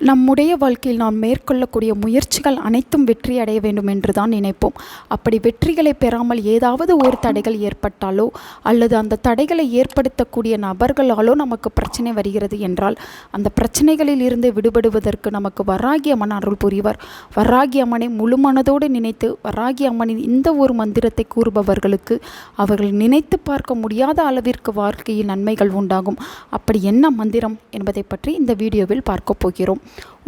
நம்முடைய வாழ்க்கையில் நாம் மேற்கொள்ளக்கூடிய முயற்சிகள் அனைத்தும் வெற்றி அடைய வேண்டும் என்று தான் நினைப்போம். அப்படி வெற்றிகளை பெறாமல் ஏதாவது ஒரு தடைகள் ஏற்பட்டாலோ அல்லது அந்த தடைகளை ஏற்படுத்தக்கூடிய நபர்களாலோ நமக்கு பிரச்சனை வருகிறது என்றால் அந்த பிரச்சனைகளில் இருந்து விடுபடுவதற்கு நமக்கு வராகி அம்மன் அருள் புரிவார். வராகி அம்மனை முழு மனதோடு நினைத்து வராகி அம்மனின் இந்த ஒரு மந்திரத்தை கூறுபவர்களுக்கு அவர்கள் நினைத்து பார்க்க முடியாத அளவிற்கு வாழ்க்கையில் நன்மைகள் உண்டாகும். அப்படி என்ன மந்திரம் என்பதை பற்றி இந்த வீடியோவில் பார்க்க போகிறோம்.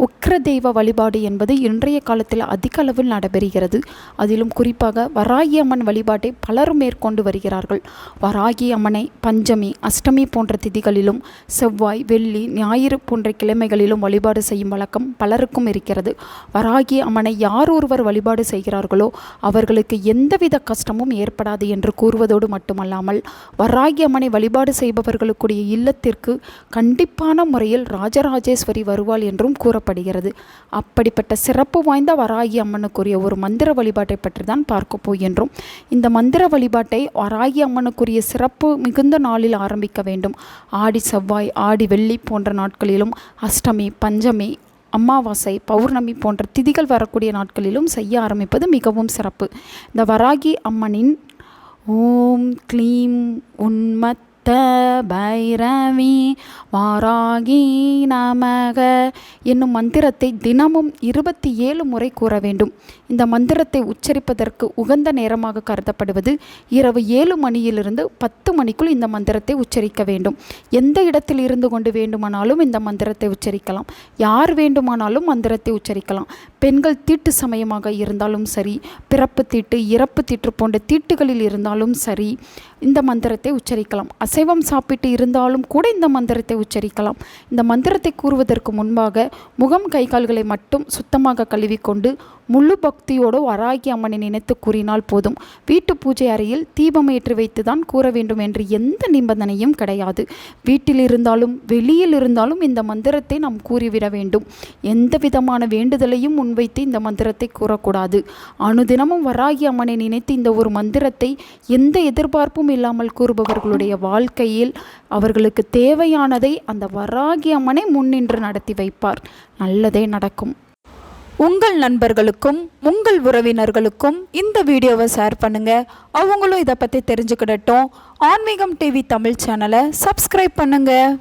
உக்ர தெய்வ வழிபாடு என்பது இன்றைய காலத்தில் அதிக அளவில் நடைபெறுகிறது. அதிலும் குறிப்பாக வராகி அம்மன் வழிபாட்டை பலரும் மேற்கொண்டு வருகிறார்கள். வராகி அம்மனை பஞ்சமி அஷ்டமி போன்ற திதிகளிலும் செவ்வாய் வெள்ளி ஞாயிறு போன்ற கிழமைகளிலும் வழிபாடு செய்யும் வழக்கம் பலருக்கும் இருக்கிறது. வராகி அம்மனை யார் ஒருவர் வழிபாடு செய்கிறார்களோ அவர்களுக்கு எந்தவித கஷ்டமும் ஏற்படாது என்று கூறுவதோடு மட்டுமல்லாமல் வராகி அம்மனை வழிபாடு செய்பவர்களுக்குடைய இல்லத்திற்கு கண்டிப்பான முறையில் ராஜராஜேஸ்வரி வருவாள் என்று என்றும் கூறப்படுகிறது. அப்படிப்பட்ட சிறப்பு வாய்ந்த வராகி அம்மனுக்குரிய ஒரு மந்திர வழிபாட்டை பற்றி தான் பார்க்க போகின்றோம் இந்த மந்திர வழிபாட்டை வராகி அம்மனுக்குரிய சிறப்பு மிகுந்த நாளில் ஆரம்பிக்க வேண்டும். ஆடி செவ்வாய் ஆடி வெள்ளி போன்ற நாட்களிலும் அஷ்டமி பஞ்சமி அமாவாசை பௌர்ணமி போன்ற திதிகள் வரக்கூடிய நாட்களிலும் செய்ய ஆரம்பிப்பது மிகவும் சிறப்பு. இந்த வராகி அம்மனின் ஓம் க்ளீம் உன்மத் பைரவி வாராகி நமக. என்னும் மந்திரத்தை தினமும் இருபத்தி ஏழு முறை கூற வேண்டும். இந்த மந்திரத்தை உச்சரிப்பதற்கு உகந்த நேரமாக கருதப்படுவது இரவு ஏழு மணியிலிருந்து பத்து மணிக்குள் இந்த மந்திரத்தை உச்சரிக்க வேண்டும். எந்த இடத்தில் இருந்து கொண்டு வேண்டுமானாலும் இந்த மந்திரத்தை உச்சரிக்கலாம். யார் வேண்டுமானாலும் மந்திரத்தை உச்சரிக்கலாம். பெண்கள் தீட்டு சமயமாக இருந்தாலும் சரி பிறப்பு தீட்டு இறப்பு தீட்டு போன்ற தீட்டுகளில் இருந்தாலும் சரி இந்த மந்திரத்தை உச்சரிக்கலாம். அசைவம் சாப்பிட்டு இருந்தாலும் கூட இந்த மந்திரத்தை உச்சரிக்கலாம். இந்த மந்திரத்தை கூறுவதற்கு முன்பாக முகம் கை கால்களை மட்டும் சுத்தமாக கழுவிக்கொண்டு முழு பக்தியோடு வராகி அம்மனை நினைத்து கூறினால் போதும். வீட்டு பூஜை அறையில் தீபம் ஏற்றி வைத்து தான் கூற வேண்டும் என்று எந்த நிபந்தனையும் கிடையாது. வீட்டில் இருந்தாலும் வெளியில் இருந்தாலும் இந்த மந்திரத்தை நாம் கூறிவிட வேண்டும். எந்த விதமான வேண்டுதலையும் முன்வைத்து இந்த மந்திரத்தை கூறக்கூடாது. அனுதினமும் வராகி அம்மனை நினைத்து இந்த ஒரு மந்திரத்தை எந்த எதிர்பார்ப்பும் இல்லாமல் கூறுபவர்களுடைய வாழ்க்கையில் அவர்களுக்கு தேவையானதை அந்த வராகி அம்மனை முன்னின்று நடத்தி வைப்பார். நல்லதே நடக்கும். உங்கள் நண்பர்களுக்கும் உங்கள் உறவினர்களுக்கும் இந்த வீடியோவை ஷேர் பண்ணுங்க. அவங்களும் இதை பற்றி தெரிஞ்சுக்கிடட்டும். ஆன்மீகம் டிவி தமிழ் சேனலை சப்ஸ்கிரைப் பண்ணுங்கள்